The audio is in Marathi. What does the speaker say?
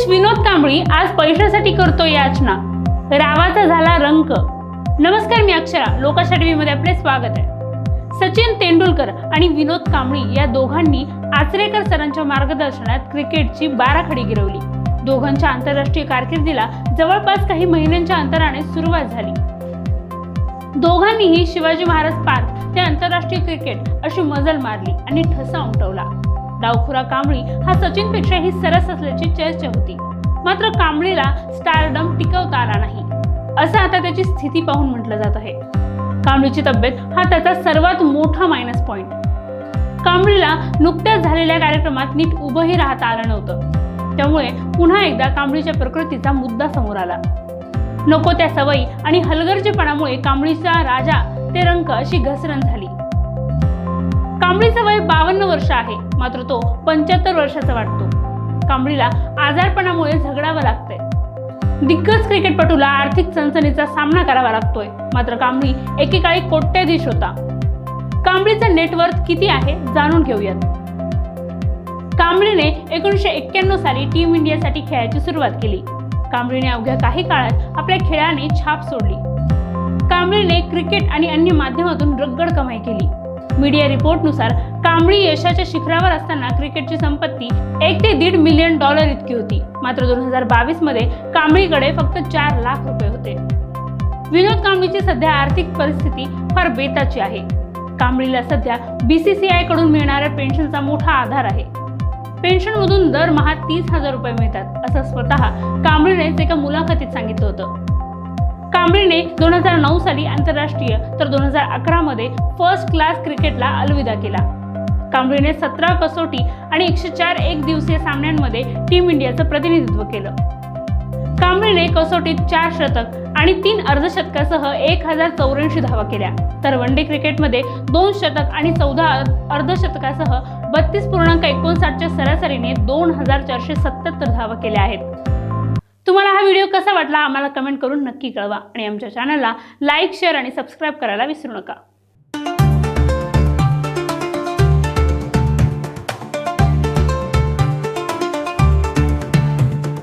अध्यक्ष विनोद कांबळी आज पैशासाठी करतो याचना. रावाचा झाला रंक नमस्कार मी अक्षरा. लोकाशा आपले स्वागत आहे. सचिन तेंडुलकर आणि विनोद कांबळी या दोघांनी आचरेकर सरांच्या मार्गदर्शनात क्रिकेटची बाराखडी गिरवली. दोघांच्या आंतरराष्ट्रीय कारकिर्दीला जवळपास काही महिन्यांच्या अंतराने सुरुवात झाली. दोघांनीही शिवाजी महाराज पार्क ते आंतरराष्ट्रीय क्रिकेट अशी मजल मारली आणि ठसा उमटवला. डावखुरा कांबळी हा सचिनपेक्षाही सरस असल्याची चर्चा होती. मात्र कांबळीला स्टारडम टिकवता आला नाही. असं आता त्याची स्थिती पाहून म्हटलं जात आहे. कांबळीची तब्येत हा त्याचा सर्वात मोठा मायनस पॉइंट कांबळीला नुकत्याच झालेल्या कार्यक्रमात नीट उभंही राहता आलं नव्हतं. त्यामुळे पुन्हा एकदा कांबळीच्या प्रकृतीचा मुद्दा समोर आला. नको त्या सवयी आणि हलगर्जीपणामुळे कांबळीचा राजा ते रंक अशी घसरण झाली. कांबळीचं वय बावन्न वर्ष आहे. मात्र तो पंच्याहत्तर वर्षाचा वाटतो. कांबळीला आजारपणामुळे झगडावं लागतंय. दिग्गज क्रिकेटपटूला आर्थिक चणचणीचा सामना करावा लागतोय. मात्र कांबळी एकेकाळी कोट्याधीश होता. कांबळीचं नेटवर्थ किती आहे जाणून घेऊयात. कांबळीने एकोणीसशे एक्क्याण्णव साली टीम इंडियासाठी खेळायची सुरुवात केली. कांबळीने अवघ्या काही काळात आपल्या खेळाने छाप सोडली. कांबळीने क्रिकेट आणि अन्य माध्यमातून रगड कमाई केली. मीडिया रिपोर्टनुसार कांबळी यशाच्या शिखरावर असताना क्रिकेटची संपत्ती एक ते दीड मिलियन डॉलर इतकी होती. मात्र दोन हजार बावीसमध्ये कांबळीकडे फक्त चार लाख रुपये होते. विनोद कांबळीची सध्या आर्थिक परिस्थिती फार बेताची आहे. कांबळीला सध्या बीसीसीआयकडून मिळणाऱ्या पेन्शनचा मोठा आधार आहे. पेन्शनमधून दरमहा तीस हजार रुपये मिळतात असं स्वतः कांबळीनेच एका मुलाखतीत सांगितलं होतं. कांबळीने दोन हजार नऊ साली आंतरराष्ट्रीय तर दोन हजार अकरामध्ये फर्स्ट क्लास क्रिकेटला अलविदा केला. कांबळीने सतरा कसोटी आणि एकशे चार एक दिवसीय सामन्यांमध्ये टीम इंडियाचं प्रतिनिधित्व केलं. कांबळीने कसोटीत चार शतक आणि तीन अर्धशतकासह एक हजार चौऱ्याऐंशी धावा केल्या. तर वन डे क्रिकेटमध्ये दोन शतक आणि चौदा अर्धशतकासह बत्तीस पूर्णांक एकोणसाठच्या सरासरीने दोन हजार चारशे सत्याहत्तर धावा केल्या आहेत. तुम्हाला हा व्हिडिओ कसा वाटला आम्हाला कमेंट करून नक्की कळवा आणि आमच्या चॅनलला लाईक शेअर आणि सबस्क्राईब करायला विसरू नका.